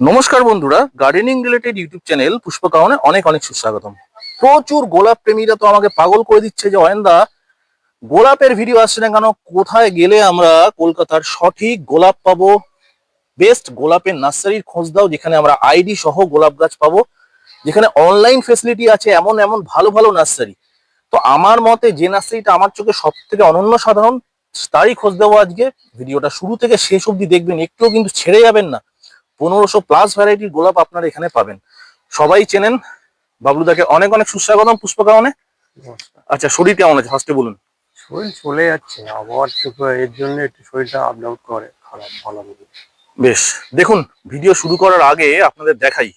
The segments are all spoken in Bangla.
নমস্কার বন্ধুরা গার্ডেনিং রিলেটেড ইউটিউব চ্যানেল পুষ্পকাওনে অনেক অনেক সুস্বাগতম। প্রচুর গোলাপ প্রেমীরা তো আমাকে পাগল করে দিচ্ছে যে, অয়েন্দা, গোলাপের ভিডিও আসছে না কেন? কোথায় গেলে আমরা কলকাতার সঠিক গোলাপ পাবো? বেস্ট গোলাপের নার্সারির খোঁজ দাও, যেখানে আমরা আইডি সহ গোলাপ গাছ পাবো, যেখানে অনলাইন ফেসিলিটি আছে এমন এমন ভালো ভালো নার্সারি। তো আমার মতে যে নার্সারিটা আমার চোখে সব থেকে অনন্য সাধারণ, তারই খোঁজ দেবো আজকে। ভিডিওটা শুরু থেকে শেষ অবধি দেখবেন, একটুও কিন্তু ছেড়ে যাবেন না। পনেরোশো প্লাস ভ্যারাইটির গোলাপ আপনারা এখানে পাবেন। সবাই চেনেন বাবলুদাকে অনেক অনেক সুস্বাগতম পুষ্পকাওনে নমস্কার। আচ্ছা শরীর কেমন আছে? ফার্স্টে বলুন। শরীর চলে যাচ্ছে আবহাওয়ার এর জন্য একটু শরীরটা আপ ডাউন করে খারাপ ভালো বেশ দেখুন ভিডিও শুরু করার আগে আপনাদের দেখাই।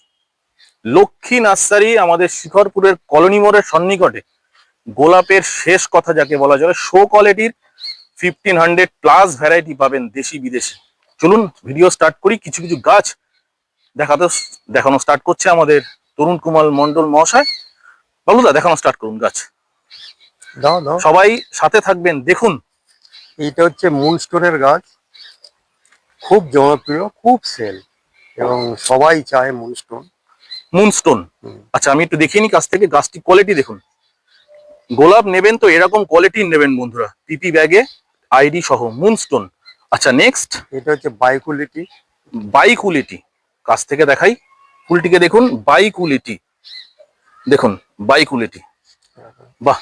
লক্ষ্মী নার্সারি আমাদের শিখরপুরের কলোনি মোড়ের সন্নিকটে। গোলাপের শেষ কথা যাকে বলা যায় শো কোয়ালিটির ফিফটিন হান্ড্রেড প্লাস ভ্যারাইটি পাবেন দেশি বিদেশি চলুন ভিডিও স্টার্ট করি। কিছু কিছু গাছ দেখাতে দেখানো স্টার্ট করছে আমাদের তরুণ কুমার মন্ডল মহাশয়। বাবুদা দেখানো স্টার্ট করুন গাছ। সবাই সাথে থাকবেন দেখুন। এইটা হচ্ছে মূল মুনস্টোনের গাছ। খুব জনপ্রিয় খুব সেল এবং সবাই চায় মুনস্টোন মুনস্টোন হুম। আচ্ছা আমি একটু দেখিয়ে কাছ থেকে গাছটি কোয়ালিটি দেখুন। গোলাপ নেবেন তো এরকম কোয়ালিটির নেবেন বন্ধুরা পিপি ব্যাগে আইডি সহ মুনস্টোন আচ্ছা নেক্সট এটা হচ্ছে বাইকুলিটি বাইকুলিটি কাছ থেকে দেখাই। ফুলটিকে দেখুন বাইকুলিটি দেখুন বাইকুলিটি বাহ।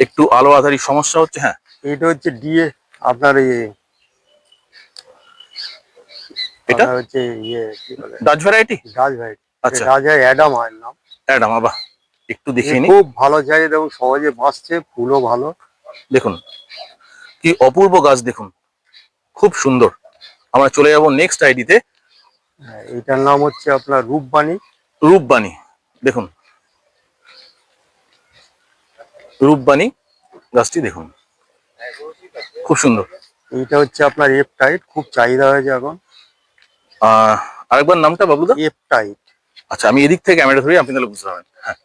একটু আলো আধারি সমস্যা হচ্ছে হ্যাঁ। এটা হচ্ছে ডিএ আপনার এই এটা? হচ্ছে ইয়ে কি বলে? ডাচ ভ্যারাইটি ডাজ ভাই আচ্ছা। ডাজ অ্যাডাম হয় নাম। অ্যাডাম বাহ। একটু নিই খুব ভালো চাহিদা এবং সহজে বাঁচছে ফুলও ভালো। দেখুন কি অপূর্ব গাছ দেখুন। খুব সুন্দর। আমরা চলে যাব নেক্সট আইডিতে এটার নাম হচ্ছে আপনার রূপবাণী। রূপবাণী দেখুন। রূপবাণী গাছটি দেখুন। খুব সুন্দর। এইটা হচ্ছে আপনার এফ টাইট খুব চাহিদা হয়েছে এখন। আহ আরেকবার নামটা বাবুদা? এফ টাইট আচ্ছা আমি এদিক থেকে ক্যামেরা ধরি আপনি তাহলে বুঝতে পারবেন। হ্যাঁ।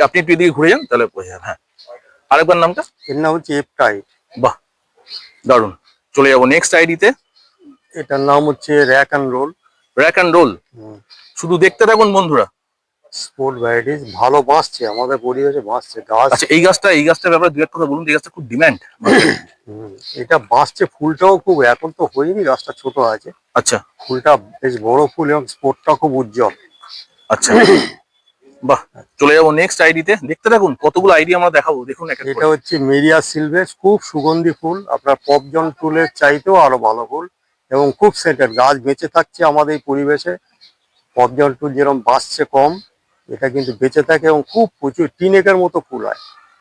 আপনি একটু এদিকে ঘুরে যান তাহলে বোঝা হ্যাঁ। আরেকবার নামটা? এর নাম হচ্ছে এফ টাইট বাহ দারুণ চলে যাব নেক্সট আইডিতে এটার নাম হচ্ছে rock and roll rock and roll শুধু দেখতে থাকুন বন্ধুরা। স্পোর্ট ভ্যারাইটিস ভালো বাঁচছে আমাদের পরিবেশে বাঁচছে গাছ। আচ্ছা এই গাছটা এই গাছটার ব্যাপারে দু কথা বলুন এই গাছটা খুব ডিমান্ড এটা বাঁচছে ফুলটাও খুব এখন তো হয়নি গাছটা ছোট আছে। আচ্ছা। ফুলটা বেশ বড় ফুল এবং স্পোর্টটা খুব উজ্জ্বল। আচ্ছা। বাহ চলে যাব নেক্সট আইডিতে দেখতে থাকুন কতগুলো আইডি আমরা দেখাবো। দেখুন এটা হচ্ছে মেরিয়া সিলভেস খুব সুগন্ধি ফুল। আপনার পপজন ফুলের চাইতেও আরও ভালো ফুল এবং খুব সেন্টেড গাছ বেঁচে থাকছে আমাদের এই পরিবেশে। পপজন ফুল যেরকম বাঁচছে কম এটা কিন্তু বেঁচে থাকে এবং খুব প্রচুর টিনেকের মতো ফুল হয়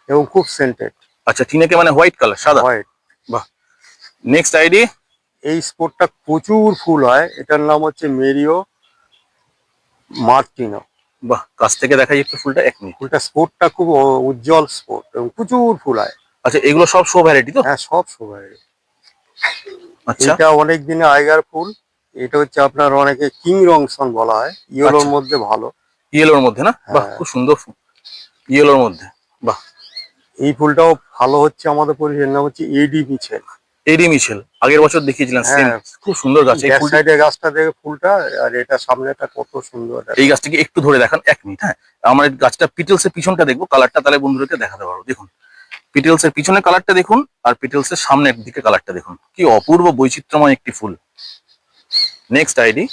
এবং খুব সেন্টেড আচ্ছা তিনেকে মানে হোয়াইট কালার সাদা? হোয়াইট বাহ। নেক্সট আইডি এই স্পোর্টটা প্রচুর ফুল হয়। এটার নাম হচ্ছে মেরিও মার্টিনো বাহ কাছ থেকে দেখাই একটু ফুলটা এক মিনিট। ফুলটা স্পোর্টটা খুব উজ্জ্বল স্পোর্ট এবং প্রচুর ফুল হয় আচ্ছা এগুলো সব শো ভ্যারাইটি তো? হ্যাঁ সব সময় আচ্ছা। এটা অনেক দিনে আগের ফুল। এটা হচ্ছে আপনার অনেকে কিং রংসন বলা হয়। ইয়েলোর আচ্ছা। মধ্যে ভালো। ইয়েলোর মধ্যে না? বাহ হ্যাঁ। খুব সুন্দর ফুল। ইয়েলোর মধ্যে বাহ। এই ফুলটাও ভালো হচ্ছে আমাদের পরিবেশের নাম হচ্ছে এডি মিছেল এডি মিশেল। আগের বছর দেখিয়েছিলেন সেম হ্যাঁ। খুব সুন্দর গাছ এই ফুলটা গাছটা দেখে ফুলটা আর এটা সামনেটা কত সুন্দর এই গাছটাকে একটু ধরে দেখান এক মিনিট হ্যাঁ। আমার গাছটা পিটেলস এর পিছনটা দেখব কালারটা তাহলে বন্ধুদেরকে দেখাতে পারব দেখুন পিটেলস এর পিছনে কালারটা দেখুন আর পিটেলস এর সামনের দিকে কালারটা দেখুন। কি অপূর্ব বৈচিত্র্যময় একটি ফুল। নেক্সট আইডি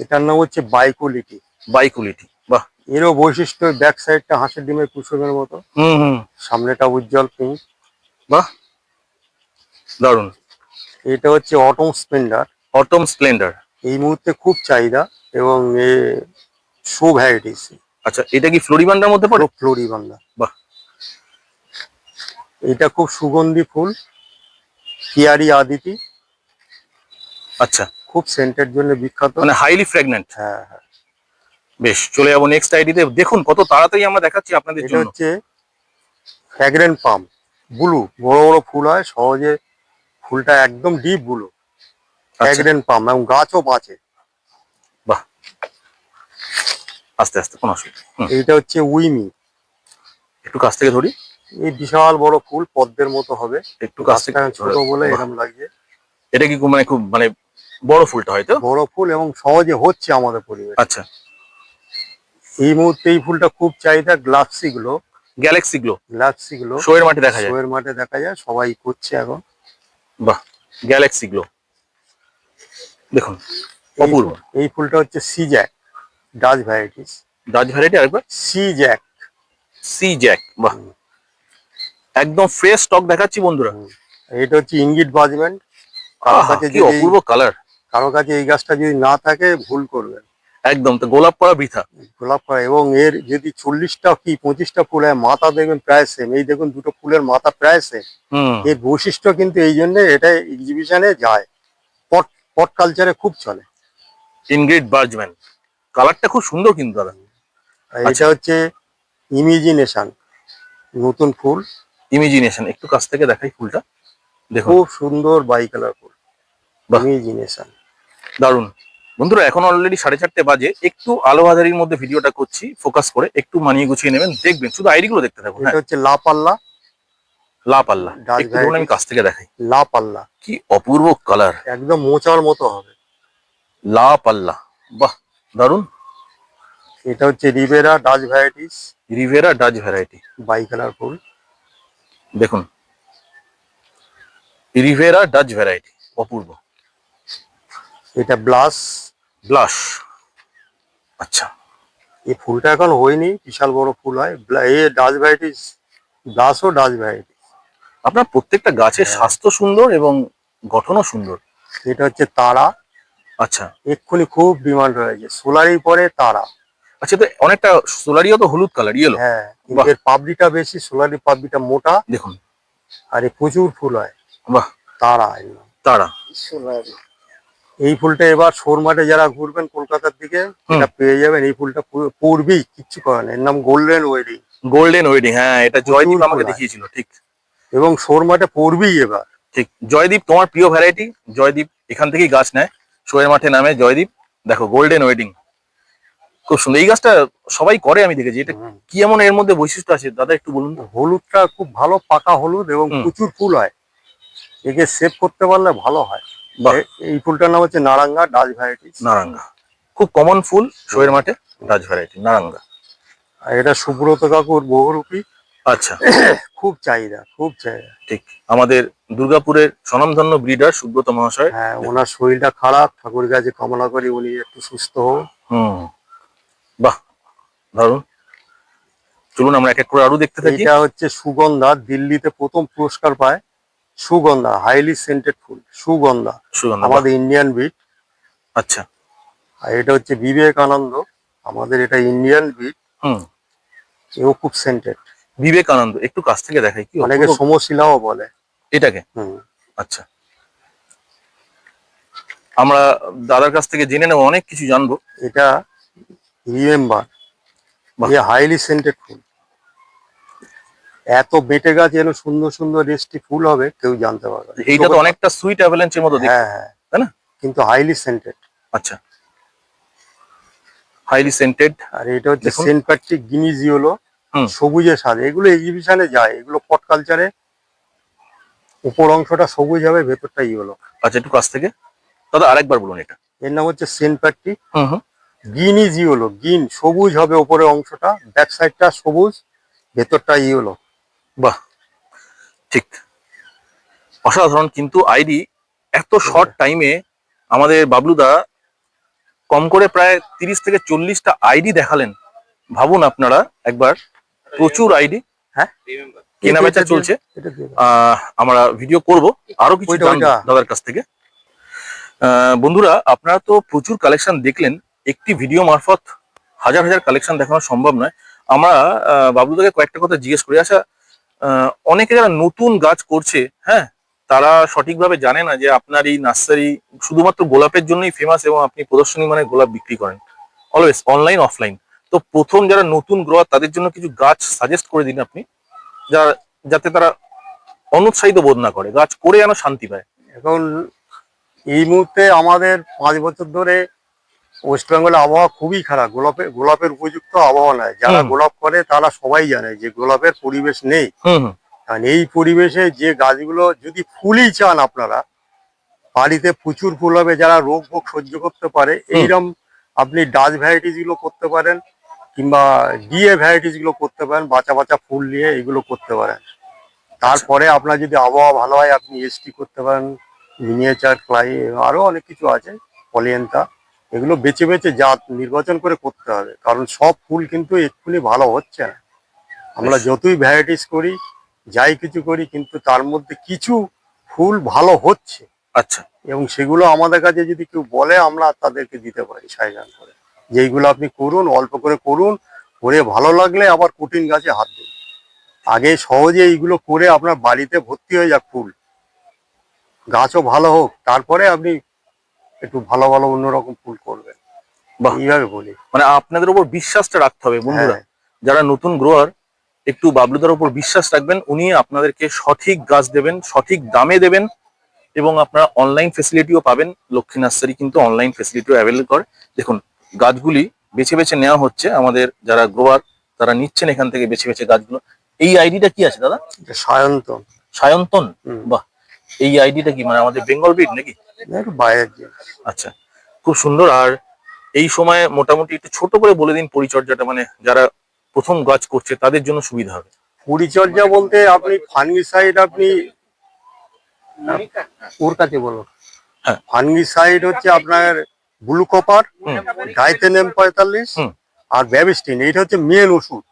এটার নাম হচ্ছে বাইকুলিটি বাইকুলিটি বাহ। এরও বৈশিষ্ট্য ব্যাক সাইডটা হাঁসের ডিমের কুসুমের মতো। হুম হুম। সামনেটা উজ্জ্বল পিঙ্ক বাহ। দারুণ এটা হচ্ছে অটম স্প্লেন্ডার। Autumn Splendor. এই মুহূর্তে খুব চাহিদা এবং এ শো ভ্যারাইটিস। আচ্ছা এটা কি ফ্লোরিবান্ডার মধ্যে পড়ে? ফ্লোরিবান্ডা বাহ। এটা খুব সুগন্ধি ফুল কিয়ারি আদিতি। আচ্ছা। খুব সেন্টের জন্য বিখ্যাত। মানে হাইলি ফ্রেগনেন্ট হ্যাঁ হ্যাঁ। বেশ চলে যাব নেক্সট আইডিতে। দেখুন কত তাড়াতাড়ি আমরা দেখাচ্ছি আপনাদের এটা জন্য। হচ্ছে ফ্র্যাগ্রেন্ট পাম। ব্লু বড় বড় ফুল হয় সহজে ফুলটা একদম ডিপ ব্লু ফ্র্যাগ্রেন্ট পাম এবং গাছও বাঁচে। বাহ। আস্তে আস্তে কোনো অসুবিধা এইটা হচ্ছে উইমি। একটু কাছ থেকে ধরি। এই বিশাল বড় ফুল পদ্মের মতো হবে। একটু কাছ থেকে ছোট বলে এরকম লাগে এটা কি মানে খুব মানে বড় ফুলটা হয়তো বড় ফুল এবং সহজে হচ্ছে আমাদের পরিবেশ। আচ্ছা। এই মুহূর্তে এই ফুলটা খুব চাহিদা গ্লাপসি গুলো। গ্যালাক্সি গুলো। গ্লাপসি গুলো। শোয়ের মাঠে দেখা যায়। শোয়ের মাঠে দেখা যায় সবাই করছে এখন। বাহ গ্যালাক্সি গ্লো দেখুন অপূর্ব। এই ফুলটা হচ্ছে sea jack Dutch varieties Dutch variety আরেকবার। সি জ্যাক সি জ্যাক বাহ। একদম ফ্রেশ স্টক দেখাচ্ছি বন্ধুরা। এটা হচ্ছে ইঙ্গিত বাজমেন্ট। কাছে অপূর্ব কালার কারও কাছে এই গাছটা যদি না থাকে ভুল করবেন। একদম তো গোলাপ পড়া বৃথা। গোলাপ করা এবং এর যদি চল্লিশটা কি পঁচিশটা ফুল হয় মাথা দেখবেন প্রায় সেম এই দেখুন দুটো ফুলের মাথা প্রায় সেম এর বৈশিষ্ট্য কিন্তু এই জন্য এটা এক্সিবিশনে যায়। পট পট কালচারে খুব চলে। ইনগ্রিড বার্জম্যান কালারটা খুব সুন্দর কিন্তু দাদা। আচ্ছা। এটা হচ্ছে ইমিজিনেশন নতুন ফুল। ইমিজিনেশন একটু কাছ থেকে দেখাই ফুলটা। দেখো খুব সুন্দর বাই কালার ফুল। ইমিজিনেশন দারুণ বন্ধুরা এখন অলরেডি সাড়ে চারটে বাজে। একটু আলো আধারির মধ্যে ভিডিওটা করছি ফোকাস করে একটু মানিয়ে গুছিয়ে নেবেন দেখবেন। শুধু আইডি গুলো দেখতে থাকুন এটা হ্যাঁ। হচ্ছে লা পাল্লা। লা পাল্লা। ডাচ আমি কাছ থেকে দেখাই। লা পাল্লা। কি অপূর্ব কালার একদম মোচার মতো হবে। লা পাল্লা। বাহ দারুণ এটা হচ্ছে Ribera Dutch varieties Riviera Dutch variety bicolour ফুল। দেখুন। রিভেরা ডাচ ভ্যারাইটি অপূর্ব। এটা ব্লাস ব্লাশ আচ্ছা। এই ফুলটা এখন হয়নি বিশাল বড় ফুল হয়। এ ডাচ ভ্যারাইটিস ব্লাসও ডাচ ভ্যারাইটি আপনার প্রত্যেকটা গাছের হ্যাঁ। স্বাস্থ্য সুন্দর এবং গঠনও সুন্দর। এটা হচ্ছে তারা। আচ্ছা। এক্ষুনি খুব ডিমান্ড হয়েছে সোলারি পরে তারা। আচ্ছা তো অনেকটা সোলারিও তো হলুদ কালার ইয়েলো হ্যাঁ এর পাবলিটা বেশি সোলারি পাবলিটা মোটা। দেখুন। আর প্রচুর ফুল হয়। বাহ। তারা। তারা। এই ফুলটা এবার সোর মাঠে যারা ঘুরবেন কলকাতার দিকে। এটা পেয়ে যাবেন। এই ফুলটা পু- পূর্বেই কিচ্ছু করে না এর নাম গোল্ডেন ওয়েডিং গোল্ডেন ওয়েডিং হ্যাঁ এটা জয়দীপ আমাকে দেখিয়েছিল ঠিক। এবং সোর মাঠে পড়বেই এবার। ঠিক। জয়দীপ তোমার প্রিয় ভ্যারাইটি জয়দীপ এখান থেকেই গাছ নেয়। শোয়ের মাঠে নামে জয়দীপ। দেখো গোল্ডেন ওয়েডিং খুব সুন্দর। এই গাছটা সবাই করে আমি দেখেছি। এটা। কি এমন এর মধ্যে বৈশিষ্ট্য আছে? দাদা একটু বলুন তো। হলুদটা খুব ভালো পাকা হলুদ এবং প্রচুর ফুল হয়। একে সেভ করতে পারলে ভালো হয়। এই ফুলটার নাম হচ্ছে নারাঙ্গা ডাচ ভ্যারাইটি নারাঙ্গা। খুব কমন ফুল শোয়ের মাঠে রাজ ভ্যারাইটি নারাঙ্গা। আর এটা সুব্রত কাকুর বহুরূপী। আচ্ছা। খুব চাহিদা খুব চাহিদা। ঠিক। আমাদের দুর্গাপুরের স্বনামধন্য ব্রিডার সুব্রত মহাশয়। হ্যাঁ ওনার শরীরটা খারাপ ঠাকুর কাছে কামনা করি উনি একটু সুস্থ হোক। হুম। বাহ দারুণ চলুন আমরা এক এক করে আরও দেখতে থাকি। এটা হচ্ছে সুগন্ধা দিল্লিতে প্রথম পুরস্কার পায়। সুগন্ধা হাইলি সেন্টেড ফুল সুগন্ধা আমাদের ইন্ডিয়ান বিট আচ্ছা। আর এটা হচ্ছে বিবেকানন্দ আমাদের এটা ইন্ডিয়ান বিট হুম। এও খুব সেন্টেড বিবেকানন্দ একটু কাছ থেকে দেখাই কি অনেকে সমশিলাও বলে। এটাকে? হুম। আচ্ছা। আমরা দাদার কাছ থেকে জেনে নেব অনেক কিছু জানব। এটা রিমেম্বার। হাইলি সেন্টেড ফুল এত বেটে গাছ যেন সুন্দর সুন্দর রেস্টি ফুল হবে কেউ জানতে পারবে। এইটা তো অনেকটা সুইট অ্যাভেলেন্সের মতো হ্যাঁ হ্যাঁ। তাই না? কিন্তু হাইলি সেন্টেড আচ্ছা। হাইলি সেন্টেড আর এটা হচ্ছে সেন্ট প্যাট্রিক গিনিজি হলো। সবুজের সাথে এগুলো এক্সিবিশনে যায়। এগুলো পট কালচারে উপর অংশটা সবুজ হবে ভেতরটা ই হলো আচ্ছা একটু কাছ থেকে। দাদা আরেকবার বলুন এটা। এর নাম হচ্ছে সেন্ট প্যাট্রিক। হুম গিনিজি হলো গিন সবুজ হবে উপরের অংশটা। ব্যাক সাইডটা সবুজ ভেতরটা ই হলো বাহ ঠিক। অসাধারণ কিন্তু আইডি এত শর্ট টাইমে আমাদের বাবলুদা কম করে প্রায় তিরিশ থেকে চল্লিশটা আইডি দেখালেন। ভাবুন আপনারা একবার প্রচুর আইডি। হ্যাঁ? কেনা বেচা চলছে। আমরা ভিডিও করব। আরও কিছু। দাদার কাছ থেকে। আহ, বন্ধুরা আপনারা তো প্রচুর কালেকশন দেখলেন। একটি ভিডিও মারফত হাজার হাজার কালেকশন দেখানো সম্ভব নয়। আমরা বাবলুদাকে কয়েকটা কথা জিজ্ঞেস করি। আচ্ছা আহ, অনেকে যারা নতুন গাছ করছে হ্যাঁ তারা সঠিকভাবে জানে না যে আপনার এই নার্সারি শুধুমাত্র গোলাপের জন্যই ফেমাস এবং আপনি প্রদর্শনী মানে গোলাপ বিক্রি করেন। অলওয়েজ অনলাইন অফলাইন তো প্রথম যারা নতুন গ্রোয়ার তাদের জন্য কিছু গাছ সাজেস্ট করে দিন আপনি, যা, যাতে তারা অনুৎসাহিত বোধ না করে, গাছ করে যেন শান্তি পায়। এখন এই মুহূর্তে আমাদের পাঁচ বছর ধরে ওয়েস্ট বেঙ্গলে আবহাওয়া খুবই খারাপ। গোলাপের গোলাপের উপযুক্ত আবহাওয়া নাই। যারা গোলাপ করে তারা সবাই জানে যে গোলাপের পরিবেশ নেই। কারণ এই পরিবেশে যে গাছগুলো যদি ফুলই চান আপনারা বাড়িতে প্রচুর ফুল হবে যারা রোগ ভোগ সহ্য করতে পারে এইরকম আপনি ডাচ ভ্যারাইটিসগুলো করতে পারেন কিংবা ডিএ ভ্যারাইটিসগুলো করতে পারেন বাঁচা বাঁচা ফুল নিয়ে এগুলো করতে পারেন। তারপরে আপনার যদি আবহাওয়া ভালো হয় আপনি এসটি করতে পারেন মিনিয়েচার ফ্লাই আরও অনেক কিছু আছে পলিয়েন্তা এগুলো বেছে বেছে জাত নির্বাচন করে করতে হবে। কারণ সব ফুল কিন্তু এক্ষুনি ভালো হচ্ছে না। আমরা যতই ভ্যারাইটিস করি যাই কিছু করি কিন্তু তার মধ্যে কিছু ফুল ভালো হচ্ছে। আচ্ছা। এবং সেগুলো আমাদের কাছে যদি কেউ বলে আমরা তাদেরকে দিতে পারি সাইজান করে। যে এইগুলো আপনি করুন অল্প করে করুন করে ভালো লাগলে আবার কঠিন গাছে হাত দিন। আগে সহজে এইগুলো করে আপনার বাড়িতে ভর্তি হয়ে যাক ফুল। গাছও ভালো হোক তারপরে আপনি একটু ভালো ভালো অন্যরকম ফুল করবেন। এইভাবে বলি। মানে আপনাদের উপর বিশ্বাসটা রাখতে হবে বন্ধুরা। হ্যাঁ। যারা নতুন গ্রোয়ার একটু বাবলুদার উপর বিশ্বাস রাখবেন উনি আপনাদেরকে সঠিক গাছ দেবেন সঠিক দামে দেবেন এবং আপনারা অনলাইন ফেসিলিটিও পাবেন। লক্ষ্মী নার্সারি কিন্তু অনলাইন ফেসিলিটিও অ্যাভেলেবল করে। দেখুন গাছগুলি বেছে বেছে নেওয়া হচ্ছে। আমাদের যারা গ্রোয়ার তারা নিচ্ছেন এখান থেকে বেছে বেছে গাছগুলো। এই আইডিটা কি আছে দাদা? সায়ন্তন। সায়ন্তন? বাহ। এই আইডিটা কি? মানে আমাদের বেঙ্গল বিট নাকি? আচ্ছা খুব সুন্দর। আর এই সময়ে মোটামুটি একটু ছোট করে বলে দিন পরিচর্যাটা মানে যারা প্রথম গাছ করছে তাদের জন্য সুবিধা হবে। পরিচর্যা বলতে আপনি ফাঙ্গিসাইড আপনি ওর কাছে বলুন হ্যাঁ। ফাঙ্গিসাইড হচ্ছে আপনার ব্লু কপার ডাইথেনেম পঁয়তাল্লিশ। আর ব্যাবিস্টিন এইটা হচ্ছে মেন ওষুধ।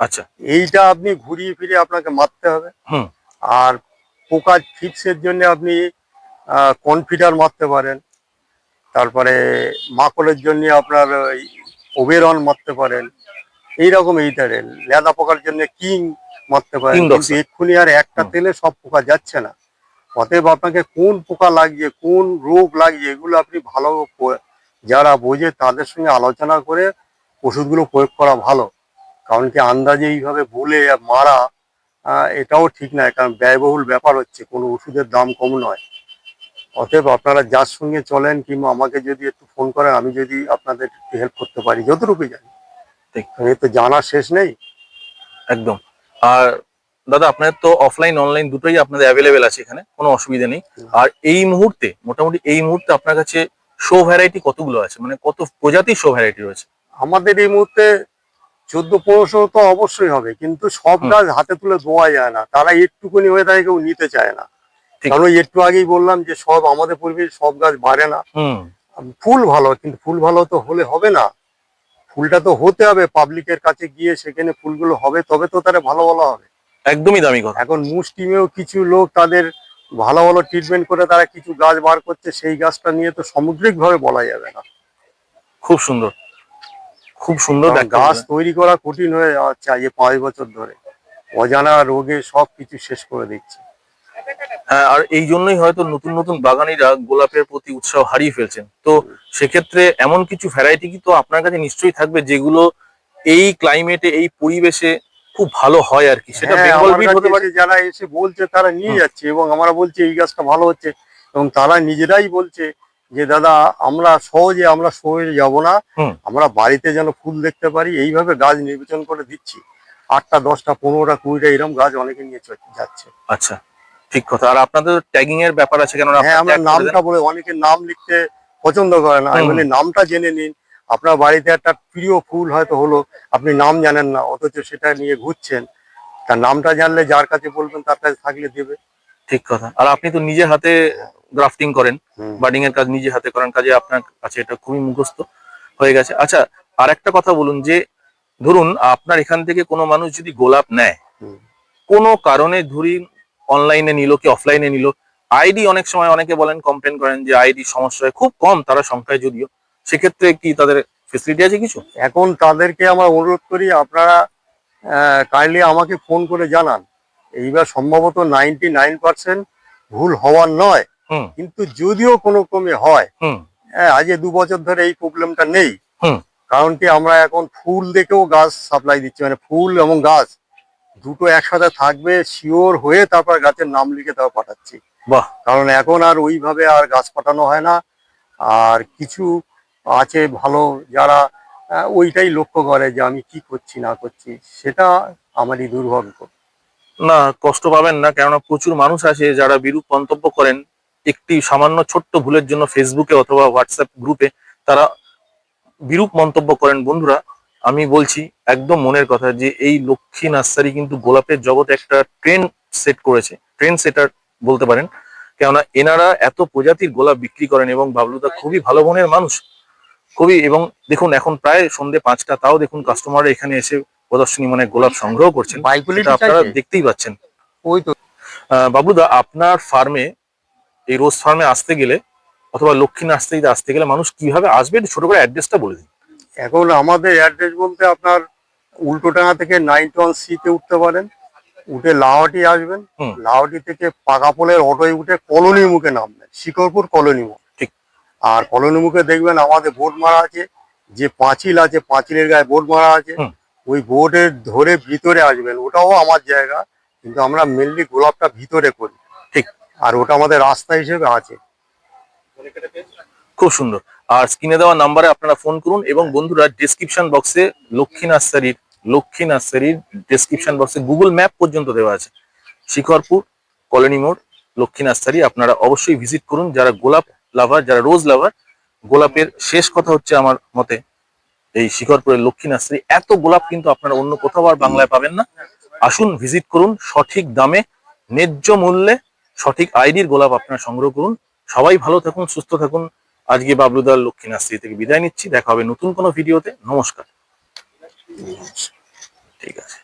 আচ্ছা। এইটা আপনি ঘুরিয়ে ফিরে আপনাকে মারতে হবে। আর পোকা ফিক্সের জন্য আপনি কনফিডার মারতে পারেন। তারপরে মাকড়ের জন্য আপনার ওবেরন মারতে পারেন। এইরকম এইটারে লেদা পোকার জন্য কিং মারতে পারেন। কিন্তু এক্ষুনি আর একটা তেলে সব পোকা যাচ্ছে না। অতএব আপনাকে কোন পোকা লাগিয়ে কোন রোগ লাগিয়ে এগুলো আপনি ভালো যারা বোঝে তাদের সঙ্গে আলোচনা করে ওষুধগুলো প্রয়োগ করা ভালো। কারণ কি আন্দাজে এইভাবে বলে মারা এটাও ঠিক নয় কারণ ব্যয়বহুল ব্যাপার হচ্ছে কোনো ওষুধের দাম কম নয়। অতএব আপনারা যার সঙ্গে চলেন কিংবা আমাকে যদি একটু ফোন করেন আমি যদি আপনাদের একটু হেল্প করতে পারি যতটুকু জানি। এ তো জানার শেষ নেই। একদম। আর দাদা আপনাদের তো অফলাইন অনলাইন দুটোই আপনাদের অ্যাভেলেবেল আছে এখানে কোনো অসুবিধা নেই। আর এই মুহূর্তে মোটামুটি এই মুহূর্তে আপনার কাছে শো ভ্যারাইটি কতগুলো আছে? মানে কত প্রজাতির শো ভ্যারাইটি রয়েছে? আমাদের এই মুহূর্তে চোদ্দ পনেরোশো তো অবশ্যই হবে কিন্তু সব। গাছ হাতে তুলে ধোয়া যায় না। তারা একটুকুনি হয়ে থাকে কেউ নিতে চায় না। কারণ ওই একটু আগেই বললাম যে সব আমাদের পরিবেশ সব গাছ বাড়ে না। ফুল ভালো কিন্তু ফুল ভালো তো হলে হবে না। ফুলটা তো হতে হবে পাবলিকের কাছে গিয়ে সেখানে ফুলগুলো হবে তবে তো তারা ভালো ভালো হবে। একদমই দামি কথা। এখন মুষ্টিমেও কিছু লোক তাদের ভালো ভালো ট্রিটমেন্ট করে তারা কিছু গাছ বার করছে সেই গাছটা নিয়ে তো সামগ্রিকভাবে বলা যাবে না। খুব সুন্দর। খুব সুন্দর গাছ তৈরি করা কঠিন হয়ে যাচ্ছে আজ পাঁচ বছর ধরে। অজানা রোগে সব কিছু শেষ করে দিচ্ছে। হ্যাঁ আর এই জন্যই হয়তো নতুন নতুন বাগানিরা গোলাপের প্রতি উৎসাহ হারিয়ে ফেলছেন। তো সেক্ষেত্রে এমন কিছু ভ্যারাইটি কি তো আপনার কাছে নিশ্চয়ই থাকবে যেগুলো এই ক্লাইমেটে এই পরিবেশে খুব ভালো হয় আর কি? সেটা হ্যাঁ, বেঙ্গল বিট হতে পারে। এসে যারা এসে বলছে তারা নিয়ে যাচ্ছে এবং আমরা বলছি এই গাছটা ভালো হচ্ছে এবং তারা নিজেরাই বলছে যে দাদা আমরা সহজে আমরা শহরে যাব না। আমরা বাড়িতে যেন ফুল দেখতে পারি এইভাবে গাছ নির্বাচন করে দিচ্ছি। আটটা দশটা পনেরোটা কুড়িটা এরকম গাছ অনেকে নিয়ে যাচ্ছে। আচ্ছা ঠিক কথা। আর আপনাদের ট্যাগিং এর ব্যাপার আছে কেন হ্যাঁ আমরা নামটা বলে অনেকে নাম লিখতে পছন্দ করে না। আমি বলি নামটা জেনে নিন। আপনার বাড়িতে একটা প্রিয় ফুল হয়তো হলো আপনি নাম জানেন না অথচ সেটা নিয়ে ঘুরছেন। তার নামটা জানলে যার কাছে বলবেন তার কাছে থাকলে দেবে। ঠিক কথা। আর আপনি তো নিজে হাতে গ্রাফটিং করেন। বার্ডিং এর কাজ নিজে হাতে করেন কাজে আপনার কাছে এটা খুবই মুখস্থ হয়ে গেছে। আচ্ছা আর একটা কথা বলুন যে ধরুন আপনার এখান থেকে কোনো মানুষ যদি গোলাপ নেয়। কোনো কারণে ধরুন অনলাইনে নিল কি অফলাইনে নিল আইডি অনেক সময় অনেকে বলেন কমপ্লেন করেন যে আইডি সমস্যা খুব কম তারা সংখ্যায় যদিও। সেক্ষেত্রে কি তাদের ফেসিলিটি আছে কিছু? এখন তাদেরকে আমার অনুরোধ করি আপনারা কাইন্ডলি আমাকে ফোন করে জানান। এইবার সম্ভবত নাইনটি নাইন পার্সেন্ট ভুল হওয়ার নয়। কিন্তু যদিও কোনো ক্রমে হয় হ্যাঁ আজ এ দু বছর ধরে এই প্রবলেমটা নেই। কারণ কি আমরা এখন ফুল দেখেও গাছ সাপ্লাই দিচ্ছি মানে ফুল এবং গাছ দুটো একসাথে থাকবে শিওর হয়ে তারপর গাছের নাম লিখে তারপর পাঠাচ্ছি। বাহ। কারণ এখন আর ওইভাবে আর গাছ পাঠানো হয় না। আর কিছু আছে ভালো যারা ওইটাই লক্ষ্য করে যে আমি কি করছি না করছি সেটা আমারই দুর্ভাগ্য। না, কষ্ট পাবেন না, কেননা প্রচুর মানুষ আছে যারা বিরূপ মন্তব্য করেন। একটি সামান্য ছোট্ট ভুলের জন্য ফেসবুকে অথবা হোয়াটসঅ্যাপ গ্রুপে তারা বিরূপ মন্তব্য করেন। বন্ধুরা, আমি বলছি একদম মনের কথা যে এই লক্ষ্মী নার্সারি কিন্তু গোলাপের জগতে একটা ট্রেন্ড সেট করেছে। ট্রেন সেটার বলতে পারেন। কেননা এনারা এত প্রজাতির গোলাপ বিক্রি করেন এবং বাবলুদা খুবই ভালো মনের মানুষ। খুবই, এবং দেখুন এখন প্রায় সন্ধে পাঁচটা, তাও দেখুন কাস্টমাররা এখানে এসে প্রদর্শনী মানে গোলাপ সংগ্রহ করছেন আপনারা দেখতেই পাচ্ছেন। ওই তো। আহ, বাবলুদা আপনার ফার্মে এই রোজ ফার্মে আসতে গেলে অথবা লক্ষ্মী নার্সারিতে আসতে গেলে মানুষ কীভাবে আসবে ছোট করে অ্যাড্রেসটা বলে দিন। এখন আমাদের অ্যাড্রেস বলতে আপনার উল্টোডাঙ্গা থেকে নাইন ওয়ান সিতে উঠতে পারেন। উঠে লাহাটি আসবেন। হুম। লাহাটি থেকে পাকাপোলের অটোয় উঠে কলোনি মুখে নামবেন। শিকরপুর কলোনি মুখ। ঠিক। আর কলোনি মুখে দেখবেন আমাদের বোর্ড মারা আছে। যে পাঁচিল আছে পাঁচিলের গায়ে বোর্ড মারা আছে। ওই বোর্ডের ধরে ভিতরে আসবেন ওটাও আমার জায়গা কিন্তু আমরা মেনলি গোলাপটা ভিতরে করি। ঠিক। আর ওটা আমাদের রাস্তা হিসেবে আছে। খুব সুন্দর। আর স্ক্রিনে দেওয়া নাম্বারে আপনারা ফোন করুন এবং বন্ধুরা ডেসক্রিপশন বক্সে লক্ষ্মী নার্সারির লক্ষ্মী নার্সারির ডেসক্রিপশন বক্সে গুগল ম্যাপ পর্যন্ত দেওয়া আছে। শিখরপুর কলোনি মোড় লক্ষ্মী নার্সারি আপনারা অবশ্যই ভিজিট করুন। যারা গোলাপ লাভার যারা রোজ লাভার গোলাপের শেষ কথা হচ্ছে আমার মতে এই শিখরপুরের লক্ষ্মীনাশ্রী। এত গোলাপ কিন্তু আপনারা অন্য কোথাও আর বাংলায় পাবেন না। আসুন ভিজিট করুন, সঠিক দামে, ন্যায্য মূল্যে সঠিক আইডির গোলাপ আপনারা সংগ্রহ করুন। সবাই ভালো থাকুন, সুস্থ থাকুন। আজকে বাবলুদার লক্ষ্মীনাশ্রী থেকে বিদায় নিচ্ছি। দেখা হবে নতুন কোনো ভিডিওতে। নমস্কার। ঠিক আছে।